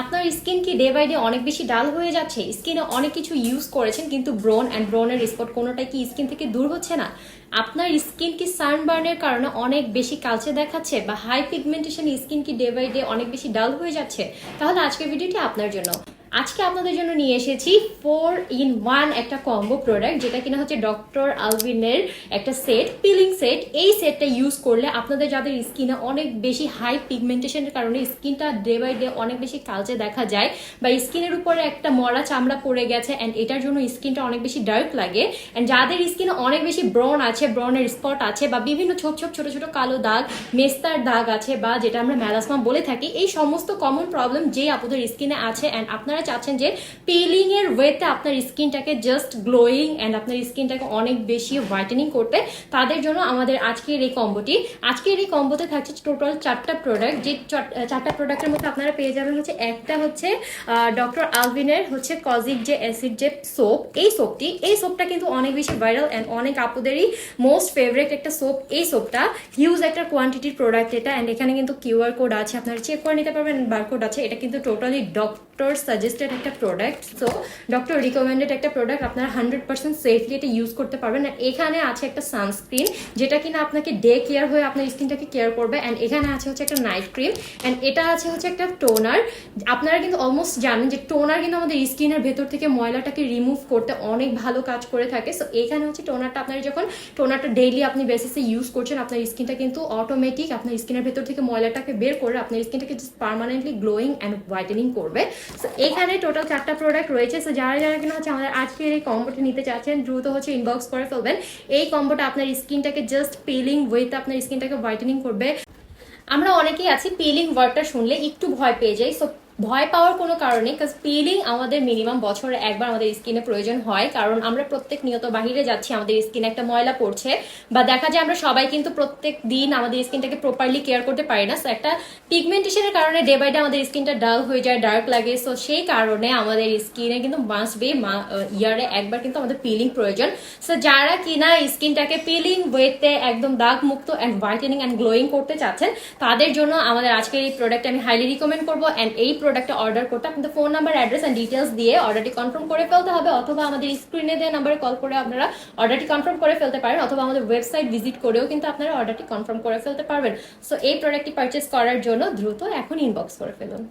আপনার স্কিন কি day by day অনেক বেশি ডাল হয়ে যাচ্ছে? স্কিনে অনেক কিছু ইউজ করেছেন, কিন্তু ব্রোন অ্যান্ড ব্রোনের স্পট কোনোটাই কি স্কিন থেকে দূর হচ্ছে না? আপনার স্কিন কি সানবার্নের কারণে অনেক বেশি কালচে দেখাচ্ছে বা হাই পিগমেন্টেশন স্কিন কি ডে বাই ডে অনেক বেশি ডাল হয়ে যাচ্ছে? তাহলে আজকের ভিডিওটি আপনার জন্য। আজকে আপনাদের জন্য নিয়ে এসেছি ফোর ইন ওয়ান একটা কম্বো প্রোডাক্ট যেটা কিনা হচ্ছে ডক্টর আলভিনের একটা সেট পিলিং সেট এই সেটটা ইউজ করলে আপনাদের যাদের স্কিনে অনেক বেশি হাই পিগমেন্টেশনের কারণে স্কিনটা ডে বাই ডে অনেক বেশি কালচে দেখা যায় বা স্কিনের উপরে একটা মরা চামড়া পড়ে গেছে অ্যান্ড এটার জন্য স্কিনটা অনেক বেশি ডার্ক লাগে। অ্যান্ড যাদের স্কিনে অনেক বেশি ব্রন আছে ব্রনের স্পট আছে বা বিভিন্ন ছোট ছোট ছোট ছোট কালো দাগ, মেস্তার দাগ আছে বা যেটা আমরা ম্যালাসমা বলে থাকি, এই সমস্ত কমন প্রবলেম যে আপনাদের স্কিনে আছে অ্যান্ড আপনারা চাচ্ছেন যে পিলিং এর ওয়েতে আপনার স্কিনটাকে জাস্ট গ্লোয়িং অ্যান্ড আপনার স্কিনটাকে অনেক বেশি হোয়াইটেনিং করতে, তাদের জন্য আমাদের আজকের এই কম্বোটি আজকের এই কম্বোতে থাকছে টোটাল চারটা প্রোডাক্ট যে চার- চারটা প্রোডাক্টের মধ্যে আপনারা পেয়ে যাবেন হচ্ছে একটা হচ্ছে ডক্টর আলভিনের হচ্ছে কজিক যে অ্যাসিড যে সোপ এই সোপটি এই সোপটা কিন্তু অনেক বেশি ভাইরাল অ্যান্ড অনেক আপুদেরই মোস্ট ফেভারিট একটা সোপ এই সোপটা হিউজ একটা কোয়ান্টিটির প্রোডাক্ট এটা। অ্যান্ড এখানে কিন্তু কিউআর কোড আছে, আপনারা চেক করে নিতে পারবেন বারকোড আছে। এটা কিন্তু টোটালি ডক্টর সাজেস্টেড একটা প্রোডাক্ট সো ডক্টর রিকমেন্ডেড একটা প্রোডাক্ট আপনারা হান্ড্রেড পার্সেন্ট সেফলি এটা ইউজ করতে পারবেন। আর এখানে আছে একটা সানস্ক্রিন যেটা কিনা আপনাকে ডে কেয়ার হয়ে আপনার স্কিনটাকে কেয়ার করবে। অ্যান্ড এখানে আছে হচ্ছে একটা নাইট ক্রিম অ্যান্ড এটা আছে হচ্ছে একটা টোনার আপনারা কিন্তু অলমোস্ট জানেন যে টোনার কিন্তু আমাদের স্কিনের ভেতর থেকে ময়লাটাকে রিমুভ করতে অনেক ভালো কাজ করে থাকে। সো এখানে হচ্ছে টোনারটা আপনারা যখন টোনারটা ডেইলি আপনি বেসিসে ইউজ করছেন, আপনার স্কিনটা কিন্তু অটোমেটিক আপনার স্কিনের ভেতর থেকে ময়লাটাকে বের করে আপনার স্কিনটাকে just permanently glowing and whitening করবে। সো এখানে টোটাল চারটা প্রোডাক্ট রয়েছে। সো যারা যারা কিনা হচ্ছে আমাদের আজকের এই কম্বোটা নিতে চাচ্ছেন, দ্রুত হচ্ছে ইনবক্স করে ফেলবেন। এই কম্বোটা আপনার স্কিনটাকে জাস্ট পেলিং উইথ আপনার স্কিনটাকে হোয়াইটেনিং করবে। আমরা অনেকেই আছি পেলিং ওয়ার্ডটা শুনলে একটু ভয় পেয়ে যাই। সো ভয় পাওয়ার কোনো কারণে কাজ পিলিং আমাদের মিনিমাম বছরে একবার আমাদের স্কিনে প্রয়োজন হয়। কারণ আমরা প্রত্যেক নিয়ত বাহিরে যাচ্ছি, আমাদের স্কিনে একটা ময়লা পড়ছে বা দেখা যায় আমরা সবাই কিন্তু প্রত্যেক দিন আমাদের স্কিনটাকে প্রপারলি কেয়ার করতে পারি না। সো একটা পিগমেন্টেশনের কারণে ডে বাই ডে আমাদের স্কিনটা ডাল হয়ে যায় ডার্ক লাগে। সো সেই কারণে আমাদের স্কিনে কিন্তু মাস্ট বি ইয়ারে একবার কিন্তু আমাদের পিলিং প্রয়োজন। সো যারা কিনা স্কিনটাকে পিলিং ওয়েতে একদম দাগ মুক্ত অ্যান্ড হোয়াইটেনিং অ্যান্ড গ্লোয়িং করতে চাচ্ছেন, তাদের জন্য আমাদের আজকের এই প্রোডাক্ট আমি হাইলি রিকমেন্ড করব। অ্যান্ড এই প্রোডাক্টটা অর্ডার করতে, আপনাদের phone number address and details দিয়ে অর্ডারটি কনফার্ম করে ফেলতে হবে, অথবা আমাদের স্ক্রিনে দেওয়া নাম্বারে কল করে আপনারা অর্ডারটি কনফার্ম করে ফেলতে পারেন, অথবা আমাদের ওয়েবসাইট ভিজিট করেও কিন্তু আপনারা অর্ডারটি কনফার্ম করে ফেলতে পারবেন। সো এই প্রোডাক্টটি পারচেস করার জন্য দ্রুত এখন ইনবক্স করে ফেলুন।